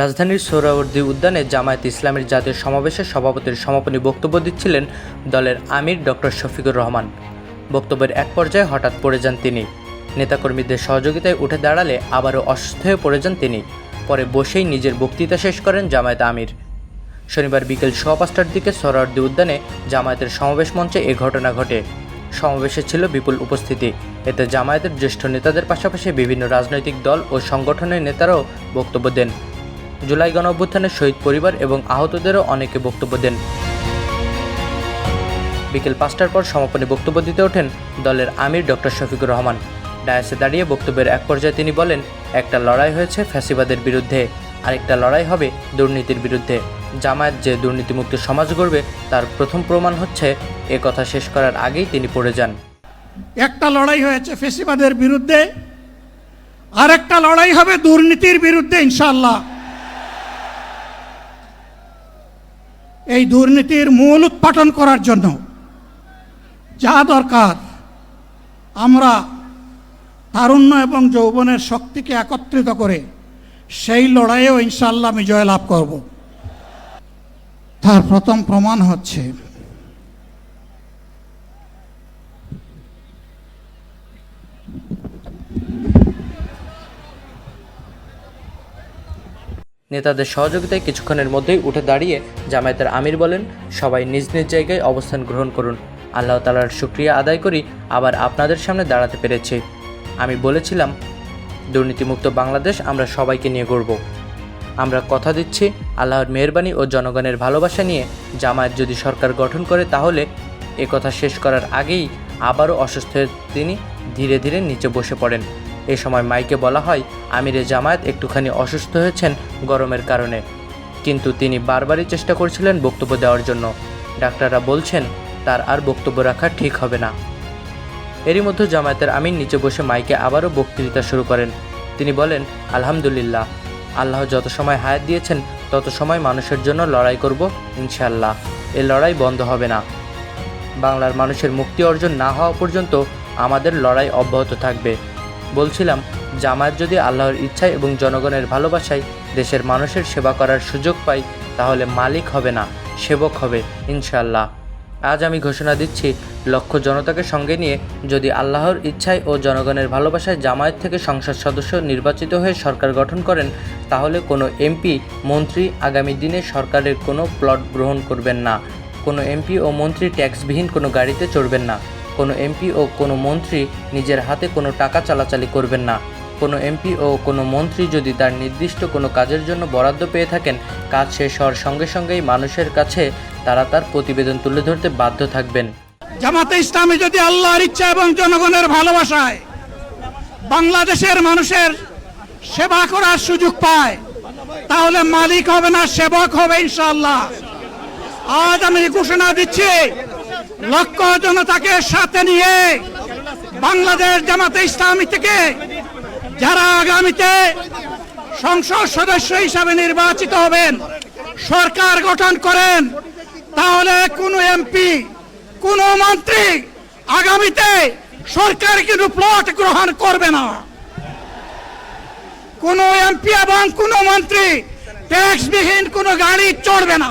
রাজধানীর সোহরাওয়ার্দী উদ্যানে জামায়াত ইসলামের জাতীয় সমাবেশের সভাপতির সমাপনী বক্তব্য দিচ্ছিলেন দলের আমির ডক্টর শফিকুর রহমান। বক্তব্যের এক পর্যায়ে হঠাৎ পড়ে যান তিনি। নেতাকর্মীদের সহযোগিতায় উঠে দাঁড়ালে আবারও অসুস্থ হয়ে পড়ে যান তিনি। পরে বসেই নিজের বক্তৃতা শেষ করেন জামায়াত আমির। শনিবার বিকেল সোয়া পাঁচটার দিকে সোহরাওয়ার্দী উদ্যানে জামায়াতের সমাবেশ মঞ্চে এ ঘটনা ঘটে। সমাবেশে ছিল বিপুল উপস্থিতি। এতে জামায়াতের জ্যেষ্ঠ নেতাদের পাশাপাশি বিভিন্ন রাজনৈতিক দল ও সংগঠনের নেতারাও বক্তব্য দেন। জুলাই গণ অভ্যুত্থানের শহীদ পরিবার এবং আহতদেরও অনেকে বক্তব্য দেন। বিকেল পাঁচটার পর সমাপনী বক্তব্য দিতে ওঠেন দলের আমির ডক্টর শফিকুর রহমান। ডায়াসে দাঁড়িয়ে বক্তব্যের এক পর্যায়ে তিনি বলেন, একটা লড়াই হয়েছে ফ্যাসিবাদের বিরুদ্ধে, আরেকটা লড়াই হবে দুর্নীতির বিরুদ্ধে। জামায়াত যে দুর্নীতিমুক্ত সমাজ গড়বে, তার প্রথম প্রমাণ হচ্ছে, এ কথা শেষ করার আগেই তিনি পড়ে যান। একটা লড়াই হয়েছে ফেসিবাদের বিরুদ্ধে আর একটা লড়াই হবে দুর্নীতির বিরুদ্ধে ইনশাল্লাহ এই দুর্নীতির মূল উৎপাটন করার জন্য যা দরকার, আমরা তারুণ্য এবং যৌবনের শক্তিকে একত্রিত করে সেই লড়াইয়েও ইনশাল্লাহ আমি জয়লাভ করব। তার প্রথম প্রমাণ হচ্ছে নেতাদের সহযোগিতায় কিছুক্ষণের মধ্যেই উঠে দাঁড়িয়ে জামায়াতের আমির বলেন, সবাই নিজ নিজ জায়গায় অবস্থান গ্রহণ করুন। আল্লাহ তালার শুক্রিয়া আদায় করি, আবার আপনাদের সামনে দাঁড়াতে পেরেছি। আমি বলেছিলাম, দুর্নীতিমুক্ত বাংলাদেশ আমরা সবাইকে নিয়ে গড়ব। আমরা কথা দিচ্ছি আল্লাহর মেহরবানি ও জনগণের ভালোবাসা নিয়ে। জামায়াত যদি সরকার গঠন করে তাহলে কথা শেষ করার আগেই আবারও অসুস্থ হয়ে তিনি ধীরে ধীরে নিচে বসে পড়েন। এ সময় মাইকে বলা হয়, আমিরে জামায়াত একটুখানি অসুস্থ হয়েছেন গরমের কারণে। কিন্তু তিনি বারবারই চেষ্টা করছিলেন বক্তব্য দেওয়ার জন্য। ডাক্তাররা বলছেন, তার আর বক্তব্য রাখা ঠিক হবে না। এরই মধ্যে জামায়াতের আমির নিচে বসে মাইকে আবারও বক্তৃতা শুরু করেন। তিনি বলেন, আলহামদুলিল্লাহ। আল্লাহ যত সময় হায়াত দিয়েছেন, তত সময় মানুষের জন্য লড়াই করব ইনশাল্লাহ এ লড়াই বন্ধ হবে না। বাংলার মানুষের মুক্তি অর্জন না হওয়া পর্যন্ত আমাদের লড়াই অব্যাহত থাকবে। বলছিলাম, জামায়াত যদি আল্লাহর ইচ্ছায় এবং জনগণের ভালোবাসায় দেশের মানুষের সেবা করার সুযোগ পায়, তাহলে মালিক হবে না, সেবক হবে ইনশাল্লাহ আজ আমি ঘোষণা দিচ্ছি, লক্ষ জনতাকে সঙ্গে নিয়ে যদি আল্লাহর ইচ্ছায় ও জনগণের ভালোবাসায় জামায়াত থেকে সংসদ সদস্য নির্বাচিত হয়ে সরকার গঠন করেন, তাহলে কোনো এমপি, মন্ত্রী আগামী দিনে সরকারের কোনো প্লট গ্রহণ করবেন না। কোনো এমপি ও মন্ত্রী ট্যাক্সবিহীন কোনো গাড়িতে চড়বেন না। কোনো এমপি ও কোনো মন্ত্রী নিজের হাতে কোনো টাকা চালাচালি করবেন না। কোনো এমপি ও কোনো মন্ত্রী যদি তার নির্দিষ্ট কোনো কাজের জন্য বরাদ্দ পেয়ে থাকেন, কাজ শেষ হওয়ার সঙ্গে সঙ্গেই মানুষের কাছে তারা তার প্রতিবেদন তুলে ধরতে বাধ্য থাকবেন। জামাতে ইসলামী যদি আল্লাহর ইচ্ছা এবং জনগণের ভালোবাসায় বাংলাদেশের মানুষের সেবা করার সুযোগ পায়, তাহলে মালিক হবে না, সেবক হবে ইনশাআল্লাহ। আজ আমি ঘোষণা দিচ্ছি লক্ষ জনতাকে সাথে নিয়ে বাংলাদেশ জামাতে ইসলামী থেকে যারা আগামীতে সংসদ সদস্য হিসাবে নির্বাচিত হবেন, সরকার গঠন করেন, তাহলে কোনো এমপি, কোন মন্ত্রী আগামীতে সরকার কিন্তু প্লট গ্রহণ করবে না। কোন এমপি এবং কোন মন্ত্রী ট্যাক্সবিহীন কোন গাড়ি চড়বে না।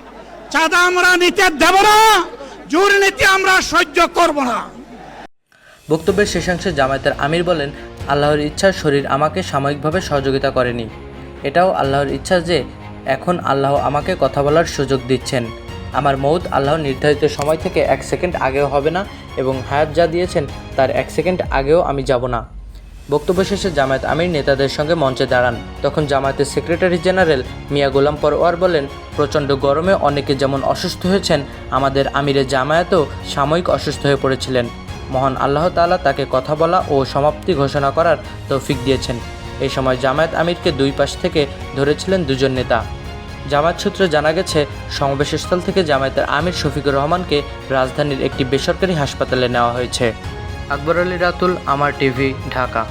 চাঁদা আমরা নিতে দেব না দুর্নীতি আমরা সহ্য করব না। বক্তব্যের শেষাংশে জামায়াতের আমির বলেন, আল্লাহর ইচ্ছার শরীর আমাকে সাময়িকভাবে সহযোগিতা করেনি। এটাও আল্লাহর ইচ্ছা যে এখন আল্লাহ আমাকে কথা বলার সুযোগ দিচ্ছেন। আমার মৌত আল্লাহ নির্ধারিত সময় থেকে এক সেকেন্ড আগেও হবে না এবং হায়াত যা দিয়েছেন, তার এক সেকেন্ড আগেও আমি যাব না। বক্তব্য শেষে জামায়াত আমির নেতাদের সঙ্গে মঞ্চে দাঁড়ান। তখন জামায়াতের সেক্রেটারি জেনারেল মিয়া গোলাম পরওয়ার বলেন, প্রচণ্ড গরমে অনেকে যেমন অসুস্থ হয়েছেন, আমাদের আমিরে জামায়াতও সাময়িক অসুস্থ হয়ে পড়েছিলেন। মহান আল্লাহ তাআলা তাকে কথা বলা ও সমাপ্তি ঘোষণা করার তৌফিক দিয়েছেন। এই সময় জামায়াত আমিরকে দুই পাশ থেকে ধরেছিলেন দুজন নেতা। জামায়াত সূত্রে জানা গেছে, সমাবেশস্থল থেকে জামায়াতের আমির শফিকুর রহমানকে রাজধানীর একটি বেসরকারি হাসপাতালে নেওয়া হয়েছে। আকবর আলী রাতুল আমার টিভি ঢাকা।